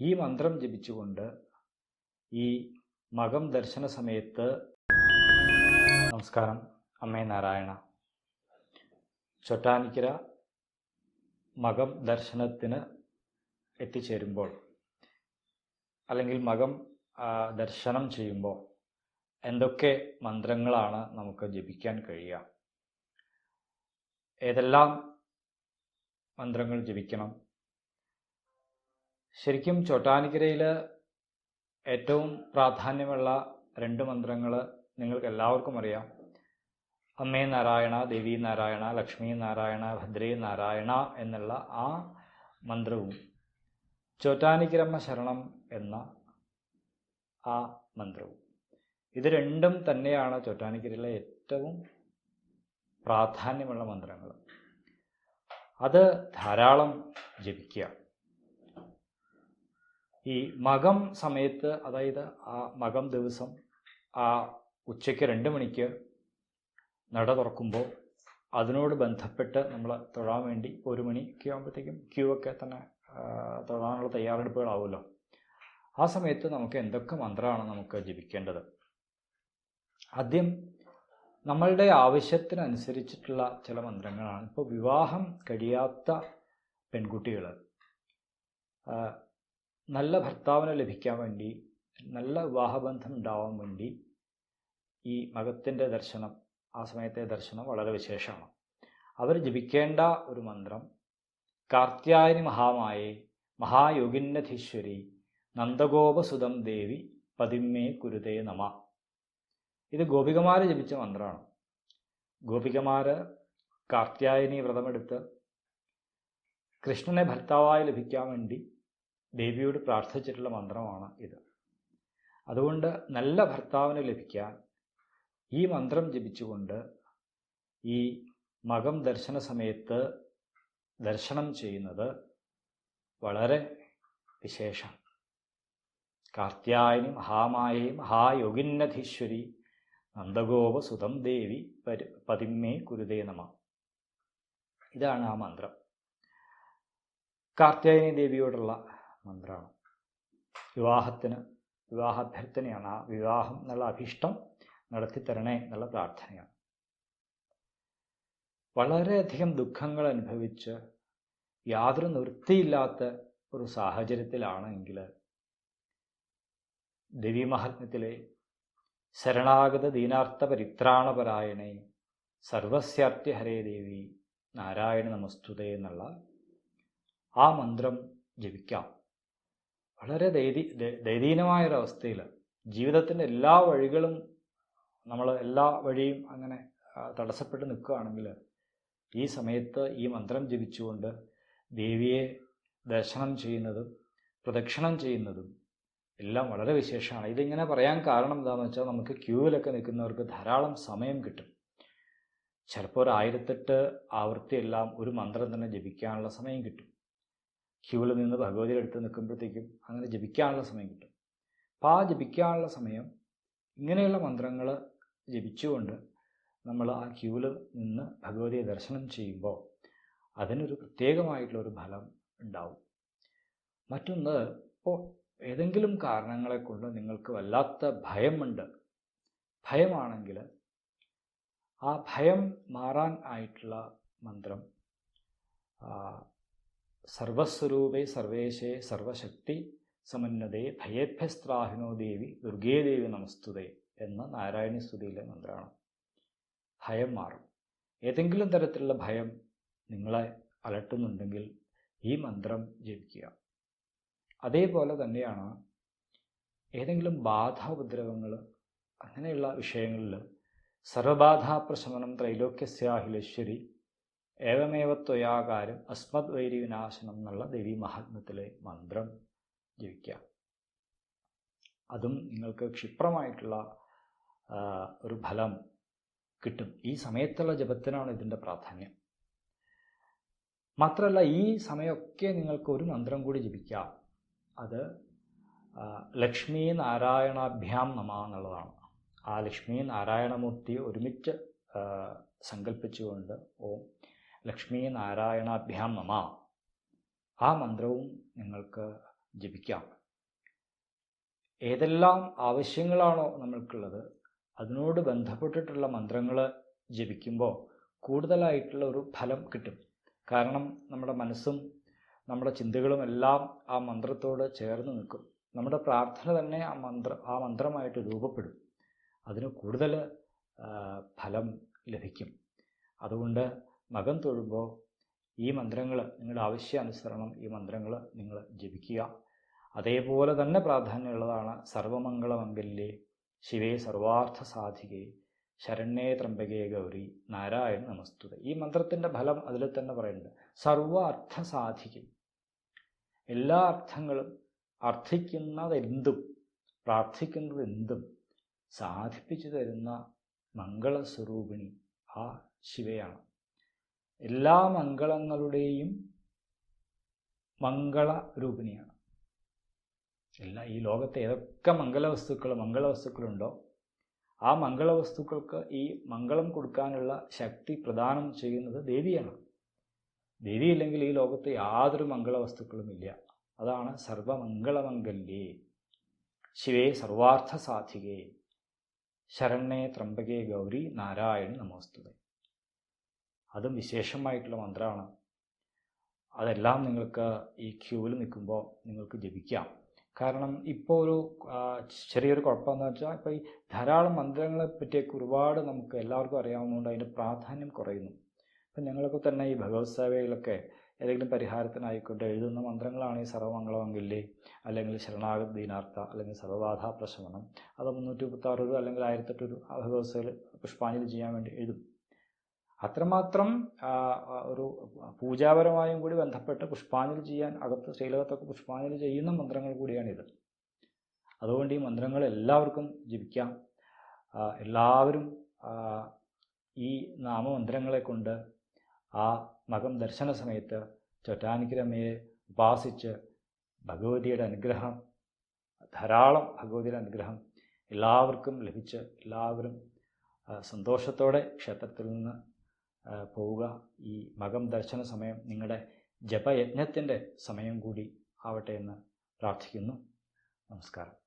ഈ മന്ത്രം ജപിച്ചുകൊണ്ട് ഈ മകം ദർശന സമയത്ത് നമസ്കാരം അമ്മേ നാരായണ. ചൊട്ടാനിക്കര മകം ദർശനത്തിന് എത്തിച്ചേരുമ്പോൾ അല്ലെങ്കിൽ മകം ദർശനം ചെയ്യുമ്പോൾ എന്തൊക്കെ മന്ത്രങ്ങളാണ് നമുക്ക് ജപിക്കാൻ കഴിയുക? ഏതെല്ലാം മന്ത്രങ്ങൾ ജപിക്കണം? ശരിക്കും ചോട്ടാനിക്കരയിൽ ഏറ്റവും പ്രാധാന്യമുള്ള രണ്ട് മന്ത്രങ്ങൾ നിങ്ങൾക്ക് എല്ലാവർക്കും അറിയാം. അമ്മേ നാരായണ ദേവി നാരായണ ലക്ഷ്മി നാരായണ ഭദ്രേ നാരായണ എന്നുള്ള ആ മന്ത്രവും ചോറ്റാനിക്കരമ്മ ശരണം എന്ന ആ മന്ത്രവും. ഇത് രണ്ടും തന്നെയാണ് ചോറ്റാനിക്കരയിലെ ഏറ്റവും പ്രാധാന്യമുള്ള മന്ത്രങ്ങൾ അത് ധാരാളം ജപിക്കുക. ഈ മകം സമയത്ത് അതായത് ആ മകം ദിവസം ആ ഉച്ചയ്ക്ക് രണ്ട് മണിക്ക് നട തുറക്കുമ്പോൾ അതിനോട് ബന്ധപ്പെട്ട് നമ്മൾ തൊഴാൻ വേണ്ടി ഒരു മണിക്ക് ആകുമ്പോഴത്തേക്കും ക്യൂ ഒക്കെ തന്നെ തൊഴാനുള്ള തയ്യാറെടുപ്പുകളാവുമല്ലോ. ആ സമയത്ത് നമുക്ക് എന്തൊക്കെ മന്ത്രമാണ് നമുക്ക് ജപിക്കേണ്ടത്? ആദ്യം നമ്മളുടെ ആവശ്യത്തിനനുസരിച്ചിട്ടുള്ള ചില മന്ത്രങ്ങളാണ്. ഇപ്പോൾ വിവാഹം കഴിയാത്ത പെൺകുട്ടികൾ നല്ല ഭർത്താവിനെ ലഭിക്കാൻ വേണ്ടി നല്ല വിവാഹബന്ധം ഉണ്ടാവാൻ വേണ്ടി ഈ മകത്തിന്റെ ദർശനം ആ സമയത്തെ ദർശനം വളരെ വിശേഷമാണ്. അവർ ജപിക്കേണ്ട ഒരു മന്ത്രം കാർത്യായനി മഹാമായേ മഹായോഗിന്നധീശ്വരി നന്ദഗോപസുതം ദേവി പതിമേ കുരുതേ നമ. ഇത് ഗോപികമാര് ജപിച്ച മന്ത്രമാണ്. ഗോപികമാര് കാർത്യായനി വ്രതമെടുത്ത് കൃഷ്ണനെ ഭർത്താവായി ലഭിക്കാൻ വേണ്ടി ദേവിയോട് പ്രാർത്ഥിച്ചിട്ടുള്ള മന്ത്രമാണ് ഇത്. അതുകൊണ്ട് നല്ല ഭർത്താവിനെ ലഭിക്കാൻ ഈ മന്ത്രം ജപിച്ചുകൊണ്ട് ഈ മകം ദർശന സമയത്ത് ദർശനം ചെയ്യുന്നത് വളരെ വിശേഷം കാർത്യായനി മഹാമായേ മഹായോഗിന്നധീശ്വരി നന്ദഗോപ സുതം ദേവി പരി പതിമേ കുരുതേ നമ. ഇതാണ് ആ മന്ത്രം. കാർത്യായനി ദേവിയോടുള്ള മന്ത്രമാണ്. വിവാഹത്തിന് വിവാഹാഭ്യർത്ഥനയാണ്. ആ വിവാഹം എന്നുള്ള അഭീഷ്ടം നടത്തിത്തരണേ എന്നുള്ള പ്രാർത്ഥനയാണ്. വളരെയധികം ദുഃഖങ്ങൾ അനുഭവിച്ച് യാതൊരു നിവൃത്തിയില്ലാത്ത ഒരു സാഹചര്യത്തിലാണെങ്കിൽ ദേവീമഹാത്മ്യത്തിലെ ശരണാഗത ദീനാർത്ഥ പരിത്രാണപരായണേ സർവസ്യാർത്ഥ്യ ഹരേ ദേവി നാരായണ നമസ്തുതേ എന്നുള്ള ആ മന്ത്രം ജപിക്കാം. വളരെ ദൈതി ദ- ദയനീയമായൊരവസ്ഥയിൽ ജീവിതത്തിന്റെ എല്ലാ വഴികളും നമ്മൾ എല്ലാ വഴിയും അങ്ങനെ തടസ്സപ്പെട്ട് നിൽക്കുകയാണെങ്കിൽ ഈ സമയത്ത് ഈ മന്ത്രം ജപിച്ചുകൊണ്ട് ദേവിയെ ദർശനം ചെയ്യുന്നതും പ്രദക്ഷിണം ചെയ്യുന്നതും എല്ലാം വളരെ വിശേഷമാണ്. ഇതിങ്ങനെ പറയാൻ കാരണം എന്താണെന്ന് വെച്ചാൽ നമുക്ക് ക്യൂവിലൊക്കെ നിൽക്കുന്നവർക്ക് ധാരാളം സമയം കിട്ടും. ചിലപ്പോൾ ഒരു ആയിരത്തെട്ട് ആവൃത്തിയെല്ലാം ഒരു മന്ത്രം തന്നെ ജപിക്കാനുള്ള സമയം കിട്ടും. ക്യൂവിൽ നിന്ന് ഭഗവതിയുടെ അടുത്ത് നിൽക്കുമ്പോഴത്തേക്കും അങ്ങനെ ജപിക്കാനുള്ള സമയം കിട്ടും. അപ്പോൾ ആ ജപിക്കാനുള്ള സമയം ഇങ്ങനെയുള്ള മന്ത്രങ്ങൾ ജപിച്ചുകൊണ്ട് നമ്മൾ ആ ക്യൂവിൽ നിന്ന് ഭഗവതിയെ ദർശനം ചെയ്യുമ്പോൾ അതിനൊരു പ്രത്യേകമായിട്ടുള്ള ഒരു ഫലം ഉണ്ടാവും. മറ്റൊന്ന് ഇപ്പോൾ ഏതെങ്കിലും കാരണങ്ങളെ കൊണ്ട് നിങ്ങൾക്ക് വല്ലാത്ത ഭയമുണ്ട്. ഭയമാണെങ്കിൽ ആ ഭയം മാറാൻ ആയിട്ടുള്ള മന്ത്രം സർവസ്വരൂപേ സർവേശേ സർവശക്തി സമന്വതേ ഭയേഭ്യസ്ത്രാഹിനോ ദേവി ദുർഗേ ദേവി നമസ്തുതേ എന്ന നാരായണി സ്തുതിയിലെ മന്ത്രമാണ് ഭയം മാറും. ഏതെങ്കിലും തരത്തിലുള്ള ഭയം നിങ്ങളെ അലട്ടുന്നുണ്ടെങ്കിൽ ഈ മന്ത്രം ജപിക്കുക. അതേപോലെ തന്നെയാണ് ഏതെങ്കിലും ബാധ ഉപദ്രവങ്ങൾ അങ്ങനെയുള്ള വിഷയങ്ങളിൽ സർവബാധാപ്രശമനം ത്രൈലോക്യസ്യാഹിലേശ്വരി ഏവമേവ ത്വയാകാരം അസ്മത് വൈരി വിനാശനം എന്നുള്ള ദേവി മഹാത്മ്യത്തിലെ മന്ത്രം ജപിക്കുക. അതും നിങ്ങൾക്ക് ക്ഷിപ്രമായിട്ടുള്ള ഒരു ഫലം കിട്ടും. ഈ സമയത്തുള്ള ജപത്തിനാണ് ഇതിന്റെ പ്രാധാന്യം. മാത്രമല്ല ഈ സമയമൊക്കെ നിങ്ങൾക്ക് ഒരു മന്ത്രം കൂടി ജപിക്കാം. അത് ലക്ഷ്മി നാരായണാഭ്യാം നമ എന്നുള്ളതാണ്. ആ ലക്ഷ്മി നാരായണമൂർത്തിയെ ഒരുമിച്ച് സങ്കല്പിച്ചുകൊണ്ട് ഓം ലക്ഷ്മി നാരായണാഭ്യാം നമ ആ മന്ത്രവും നിങ്ങൾക്ക് ജപിക്കാം. ഏതെല്ലാം ആവശ്യങ്ങളാണോ നമ്മൾക്കുള്ളത് അതിനോട് ബന്ധപ്പെട്ടിട്ടുള്ള മന്ത്രങ്ങൾ ജപിക്കുമ്പോൾ കൂടുതലായിട്ടുള്ള ഒരു ഫലം കിട്ടും. കാരണം നമ്മുടെ മനസ്സും നമ്മുടെ ചിന്തകളും എല്ലാം ആ മന്ത്രത്തോട് ചേർന്ന് നിൽക്കും. നമ്മുടെ പ്രാർത്ഥന തന്നെ ആ മന്ത്ര ആ മന്ത്രമായിട്ട് രൂപപ്പെടും. അതിന് കൂടുതൽ ഫലം ലഭിക്കും. അതുകൊണ്ട് മകം തൊഴുമ്പോൾ ഈ മന്ത്രങ്ങൾ നിങ്ങളുടെ ആവശ്യാനുസരണം ഈ മന്ത്രങ്ങൾ നിങ്ങൾ ജപിക്കുക. അതേപോലെ തന്നെ പ്രാധാന്യമുള്ളതാണ് സർവമംഗളമംഗല്യേ ശിവേ സർവാർത്ഥ സാധികേ ശരണ്യേ ത്രംബകേ ഗൗരി നാരായണ നമസ്തുത. ഈ മന്ത്രത്തിന്റെ ഫലം അതിൽ തന്നെ പറയുന്നുണ്ട്. സർവ അർത്ഥ എല്ലാ അർത്ഥങ്ങളും അർത്ഥിക്കുന്നതെന്തും പ്രാർത്ഥിക്കുന്നത് എന്തും സാധിപ്പിച്ചു തരുന്ന മംഗളസ്വരൂപിണി ആ ശിവയാണ്. എല്ലാ മംഗളങ്ങളുടെയും മംഗള രൂപിണിയാണ്. എല്ലാ ഈ ലോകത്തെ ഏതൊക്കെ മംഗളവസ്തുക്കൾ മംഗളവസ്തുക്കളുണ്ടോ ആ മംഗളവസ്തുക്കൾക്ക് ഈ മംഗളം കൊടുക്കാനുള്ള ശക്തി പ്രദാനം ചെയ്യുന്നത് ദേവിയാണ്. ദേവിയില്ലെങ്കിൽ ഈ ലോകത്ത് യാതൊരു മംഗളവസ്തുക്കളും ഇല്ല. അതാണ് സർവമംഗളമംഗല്യേ. ശിവേ സർവാർത്ഥ സാധികേ ശരണ്യേ ത്രംബകേ ഗൗരി നാരായണി നമോസ്തുതേ. അതും വിശേഷമായിട്ടുള്ള മന്ത്രമാണ്. അതെല്ലാം നിങ്ങൾക്ക് ഈ ക്യൂവിൽ നിൽക്കുമ്പോൾ നിങ്ങൾക്ക് ജപിക്കാം. കാരണം ഇപ്പോൾ ഒരു ചെറിയൊരു കുഴപ്പമെന്ന് വെച്ചാൽ ഇപ്പോൾ ഈ ധാരാളം മന്ത്രങ്ങളെ പറ്റിയൊക്കെ ഒരുപാട് നമുക്ക് എല്ലാവർക്കും അറിയാവുന്നതുകൊണ്ട് അതിന്റെ പ്രാധാന്യം കുറയുന്നു. ഇപ്പം ഞങ്ങളൊക്കെ തന്നെ ഈ ഭഗവത് സേവയിലൊക്കെ ഏതെങ്കിലും പരിഹാരത്തിനായിക്കോട്ടെ എഴുതുന്ന മന്ത്രങ്ങളാണ് ഈ സർവമംഗളമംഗല്യേ അല്ലെങ്കിൽ ശരണാഗത ദീനാർത്ഥ അല്ലെങ്കിൽ സർവബാധാ പ്രശമനം അത് മുന്നൂറ്റി മുപ്പത്താറ് അല്ലെങ്കിൽ ആയിരത്തെട്ട് രൂപ ഭഗവത് സേവയിൽ പുഷ്പാഞ്ജലി ചെയ്യാൻ വേണ്ടി എഴുതും. അത്രമാത്രം ഒരു പൂജാപരമായും കൂടി ബന്ധപ്പെട്ട് പുഷ്പാഞ്ജലി ചെയ്യാൻ അകത്ത് ശ്രീലകത്തൊക്കെ പുഷ്പാഞ്ജലി ചെയ്യുന്ന മന്ത്രങ്ങൾ കൂടിയാണിത്. അതുകൊണ്ട് ഈ മന്ത്രങ്ങൾ എല്ലാവർക്കും ജപിക്കാം. എല്ലാവരും ഈ നാമമന്ത്രങ്ങളെ കൊണ്ട് ആ മകം ദർശന സമയത്ത് ചൊറ്റാനിക്കരമ്മയെ ഉപാസിച്ച് ഭഗവതിയുടെ അനുഗ്രഹം ധാരാളം ഭഗവതിയുടെ അനുഗ്രഹം എല്ലാവർക്കും ലഭിച്ച് എല്ലാവരും സന്തോഷത്തോടെ ക്ഷേത്രത്തിൽ നിന്ന് പോവുക. ഈ മകം ദർശന സമയം നിങ്ങളുടെ ജപയജ്ഞത്തിന്റെ സമയം കൂടി ആവട്ടെ എന്ന് പ്രാർത്ഥിക്കുന്നു. നമസ്കാരം.